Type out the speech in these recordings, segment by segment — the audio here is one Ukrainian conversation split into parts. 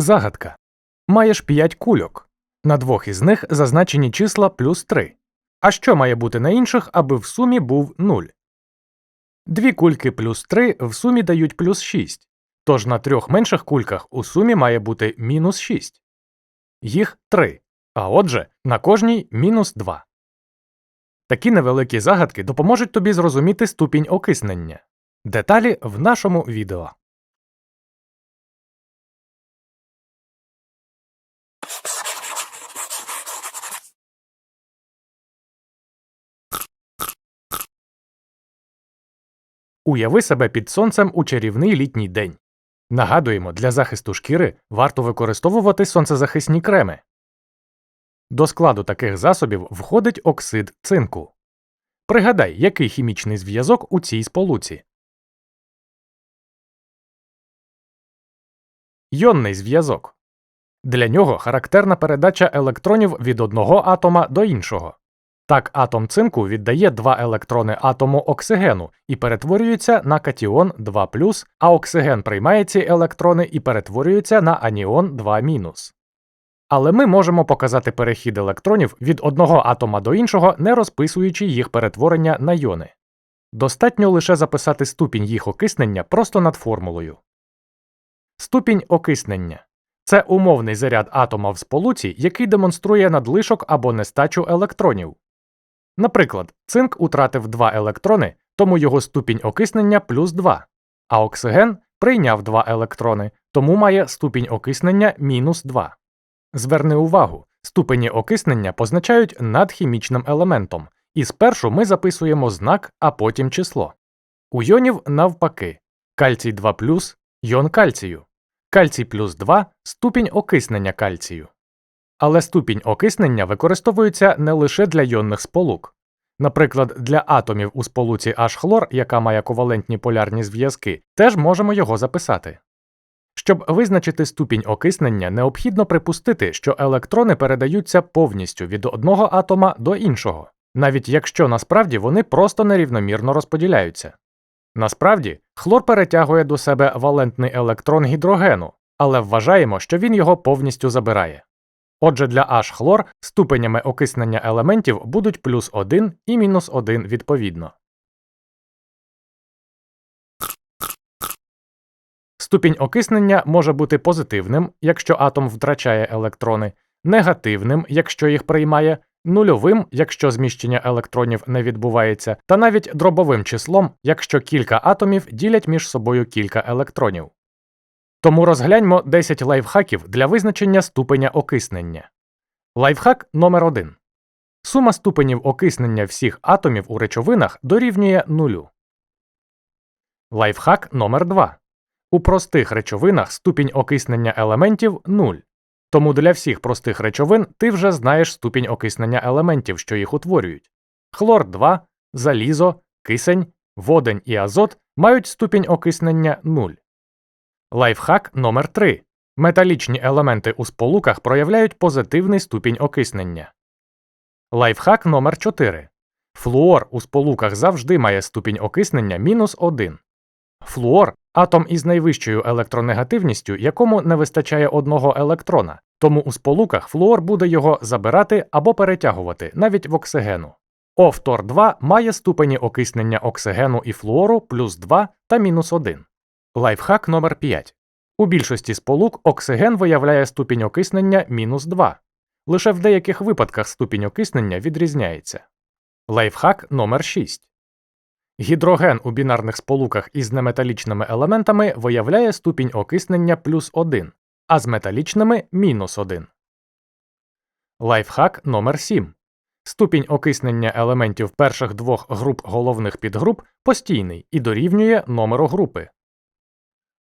Загадка. Маєш 5 кульок. На двох із них зазначені числа плюс 3. А що має бути на інших, аби в сумі був 0? Дві кульки плюс 3 в сумі дають плюс 6. Тож на трьох менших кульках у сумі має бути мінус 6. Їх 3. А отже, на кожній мінус 2. Такі невеликі загадки допоможуть тобі зрозуміти ступінь окиснення. Деталі в нашому відео. Уяви себе під сонцем у чарівний літній день. Нагадуємо, для захисту шкіри варто використовувати сонцезахисні креми. До складу таких засобів входить оксид цинку. Пригадай, який хімічний зв'язок у цій сполуці. Йонний зв'язок. Для нього характерна передача електронів від одного атома до іншого. Так атом цинку віддає два електрони атому оксигену і перетворюється на катіон 2 а оксиген приймає ці електрони і перетворюється на аніон 2 Але ми можемо показати перехід електронів від одного атома до іншого, не розписуючи їх перетворення на йони. Достатньо лише записати ступінь їх окиснення просто над формулою. Ступінь окиснення це умовний заряд атома в сполуці, який демонструє надлишок або нестачу електронів. Наприклад, цинк утратив два електрони, тому його ступінь окиснення плюс 2, а оксиген прийняв два електрони, тому має ступінь окиснення мінус 2. Зверни увагу, ступені окиснення позначають над хімічним елементом, і спершу ми записуємо знак, а потім число. У йонів навпаки кальцій 2 йон кальцію, кальцій плюс 2 ступінь окиснення кальцію. Але ступінь окиснення використовується не лише для йонних сполук. Наприклад, для атомів у сполуці H-хлор, яка має ковалентні полярні зв'язки, теж можемо його записати. Щоб визначити ступінь окиснення, необхідно припустити, що електрони передаються повністю від одного атома до іншого, навіть якщо насправді вони просто нерівномірно розподіляються. Насправді, хлор перетягує до себе валентний електрон гідрогену, але вважаємо, що він його повністю забирає. Отже, для H-хлор ступенями окиснення елементів будуть плюс 1 і мінус 1 відповідно. Ступінь окиснення може бути позитивним, якщо атом втрачає електрони, негативним, якщо їх приймає, нульовим, якщо зміщення електронів не відбувається, та навіть дробовим числом, якщо кілька атомів ділять між собою кілька електронів. Тому розгляньмо 10 лайфхаків для визначення ступеня окиснення. Лайфхак номер 1 Сума ступенів окиснення всіх атомів у речовинах дорівнює нулю. Лайфхак номер 2 У простих речовинах ступінь окиснення елементів 0. Тому для всіх простих речовин ти вже знаєш ступінь окиснення елементів, що їх утворюють. Хлор 2, залізо, кисень, водень і азот мають ступінь окиснення 0. Лайфхак номер 3 Металічні елементи у сполуках проявляють позитивний ступінь окиснення. Лайфхак номер 4 Флуор у сполуках завжди має ступінь окиснення мінус 1. Флуор атом із найвищою електронегативністю, якому не вистачає одного електрона, тому у сполуках флуор буде його забирати або перетягувати навіть в оксигену. Офтор 2 має ступені окиснення оксигену і флуору плюс 2 та мінус 1. Лайфхак номер 5 У більшості сполук оксиген виявляє ступінь окиснення мінус 2. Лише в деяких випадках ступінь окиснення відрізняється. Лайфхак номер 6 Гідроген у бінарних сполуках із неметалічними елементами виявляє ступінь окиснення плюс 1, а з металічними мінус 1. Лайфхак номер 7 Ступінь окиснення елементів перших двох груп головних підгруп постійний і дорівнює номеру групи.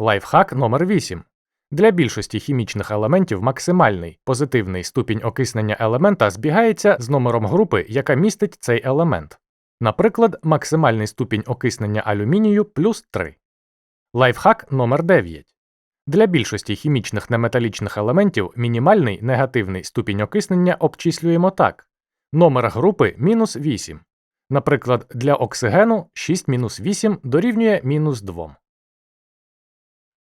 Лайфхак номер 8 Для більшості хімічних елементів максимальний позитивний ступінь окиснення елемента збігається з номером групи, яка містить цей елемент. Наприклад, максимальний ступінь окиснення алюмінію плюс 3. Лайфхак номер 9 Для більшості хімічних неметалічних елементів мінімальний негативний ступінь окиснення обчислюємо так: номер групи мінус 8. Наприклад, для оксигену 6 мінус 8 дорівнює мінус 2.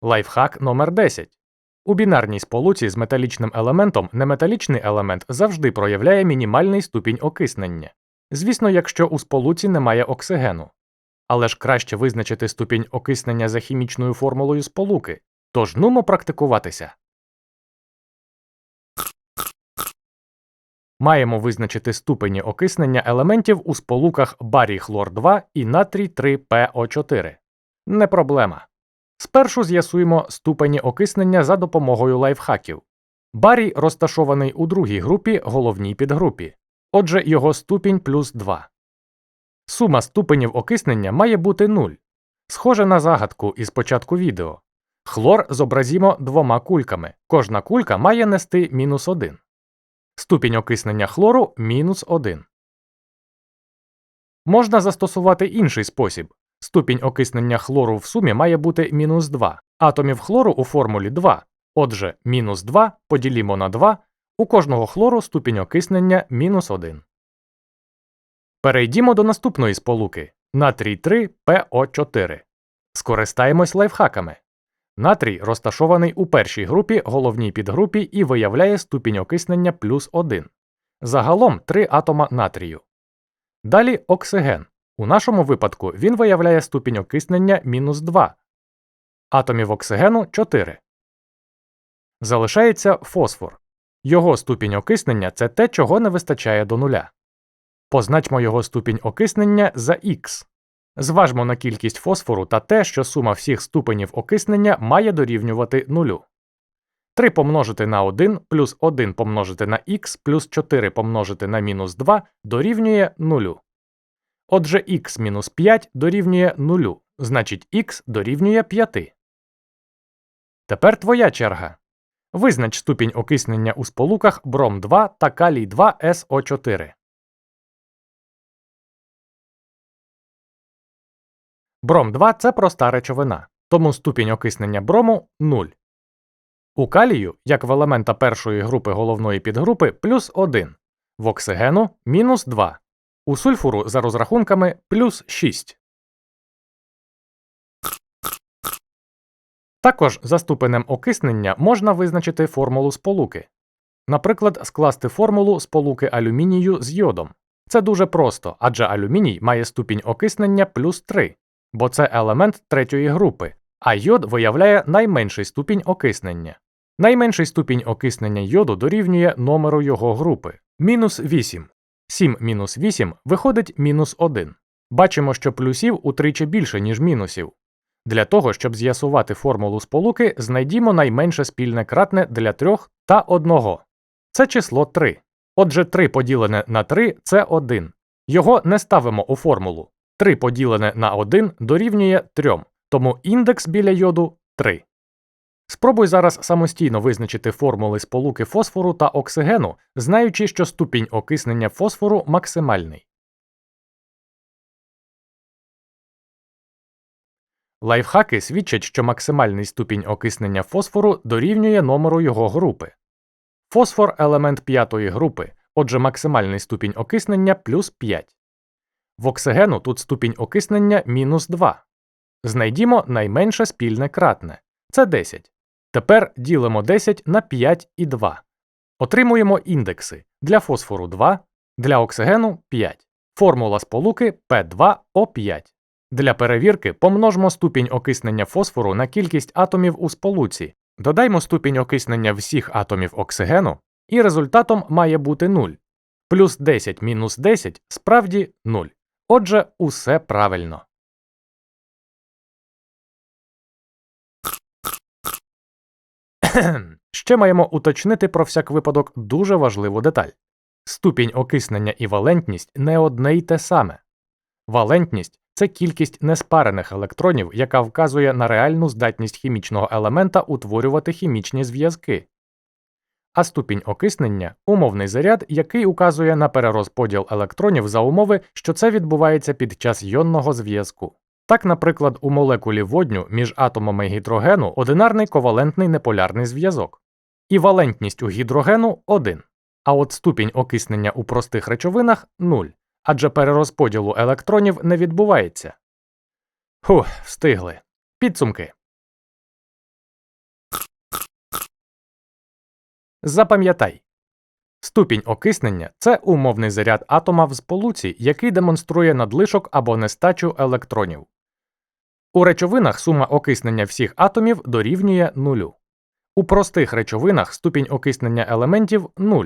Лайфхак номер 10 У бінарній сполуці з металічним елементом неметалічний елемент завжди проявляє мінімальний ступінь окиснення. Звісно, якщо у сполуці немає оксигену. Але ж краще визначити ступінь окиснення за хімічною формулою сполуки. Тож нумо практикуватися. Маємо визначити ступені окиснення елементів у сполуках барій хлор 2 і натрій 3 ПО4. Не проблема. Спершу з'ясуємо ступені окиснення за допомогою лайфхаків. Барій розташований у другій групі головній підгрупі. Отже, його ступінь плюс 2. Сума ступенів окиснення має бути 0. Схоже на загадку із початку відео. Хлор зобразімо двома кульками. Кожна кулька має нести мінус 1. Ступінь окиснення хлору мінус 1. Можна застосувати інший спосіб. Ступінь окиснення хлору в сумі має бути мінус 2. Атомів хлору у формулі 2. Отже, мінус 2 поділімо на 2. У кожного хлору ступінь окиснення мінус 1. Перейдімо до наступної сполуки натрій 3 ПО4. Скористаємось лайфхаками. Натрій розташований у першій групі, головній підгрупі і виявляє ступінь окиснення плюс 1. Загалом 3 атома натрію. Далі оксиген. У нашому випадку він виявляє ступінь окиснення мінус 2. Атомів оксигену 4. Залишається фосфор. Його ступінь окиснення це те, чого не вистачає до нуля. Позначмо його ступінь окиснення за х. Зважмо на кількість фосфору та те, що сума всіх ступенів окиснення має дорівнювати нулю. 3 помножити на 1 плюс 1 помножити на х плюс 4 помножити на мінус 2 дорівнює нулю. Отже, х мінус 5 дорівнює нулю, значить х дорівнює 5. Тепер твоя черга. Визнач ступінь окиснення у сполуках бром 2 та калій 2 СО4. Бром 2 це проста речовина, тому ступінь окиснення брому 0. У калію, як в елемента першої групи головної підгрупи, плюс 1, в оксигену мінус 2, у сульфуру за розрахунками плюс 6. Також за ступенем окиснення можна визначити формулу сполуки. Наприклад, скласти формулу сполуки алюмінію з йодом. Це дуже просто, адже алюміній має ступінь окиснення плюс 3, бо це елемент третьої групи, а йод виявляє найменший ступінь окиснення. Найменший ступінь окиснення йоду дорівнює номеру його групи мінус 8. 7 мінус 8 виходить мінус 1. Бачимо, що плюсів утричі більше, ніж мінусів. Для того, щоб з'ясувати формулу сполуки, знайдімо найменше спільне кратне для 3 та 1. Це число 3. Отже, 3 поділене на 3 це 1. Його не ставимо у формулу. 3 поділене на 1 дорівнює 3, тому індекс біля йоду 3. Спробуй зараз самостійно визначити формули сполуки фосфору та оксигену, знаючи, що ступінь окиснення фосфору максимальний. Лайфхаки свідчать, що максимальний ступінь окиснення фосфору дорівнює номеру його групи. Фосфор елемент п'ятої групи, отже, максимальний ступінь окиснення плюс 5. В оксигену тут ступінь окиснення мінус 2. Знайдімо найменше спільне кратне це 10. Тепер ділимо 10 на 5 і 2. Отримуємо індекси для фосфору 2, для оксигену 5. Формула сполуки P2O5. Для перевірки помножмо ступінь окиснення фосфору на кількість атомів у сполуці, додаймо ступінь окиснення всіх атомів оксигену, і результатом має бути 0. Плюс 10 мінус 10 справді 0. Отже, усе правильно. Ще маємо уточнити про всяк випадок дуже важливу деталь. Ступінь окиснення і валентність не одне й те саме. Валентність це кількість неспарених електронів, яка вказує на реальну здатність хімічного елемента утворювати хімічні зв'язки. А ступінь окиснення умовний заряд, який указує на перерозподіл електронів за умови, що це відбувається під час йонного зв'язку. Так, наприклад, у молекулі водню між атомами гідрогену одинарний ковалентний неполярний зв'язок, і валентність у гідрогену 1, а от ступінь окиснення у простих речовинах 0, адже перерозподілу електронів не відбувається. Фух, встигли. Підсумки. Запам'ятай. Ступінь окиснення це умовний заряд атома в сполуці, який демонструє надлишок або нестачу електронів. У речовинах сума окиснення всіх атомів дорівнює нулю. У простих речовинах ступінь окиснення елементів 0.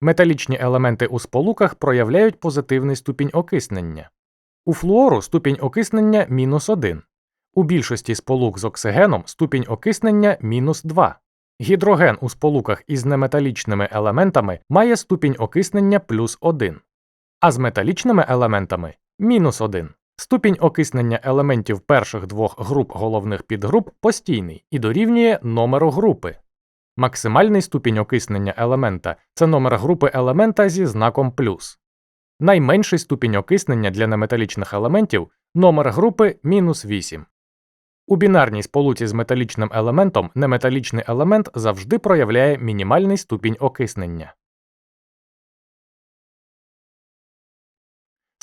Металічні елементи у сполуках проявляють позитивний ступінь окиснення. У флуору ступінь окиснення мінус 1. У більшості сполук з оксигеном ступінь окиснення мінус 2. Гідроген у сполуках із неметалічними елементами має ступінь окиснення плюс 1, а з металічними елементами мінус 1. Ступінь окиснення елементів перших двох груп головних підгруп постійний і дорівнює номеру групи. Максимальний ступінь окиснення елемента це номер групи елемента зі знаком плюс. Найменший ступінь окиснення для неметалічних елементів номер групи мінус 8. У бінарній сполуці з металічним елементом неметалічний елемент завжди проявляє мінімальний ступінь окиснення.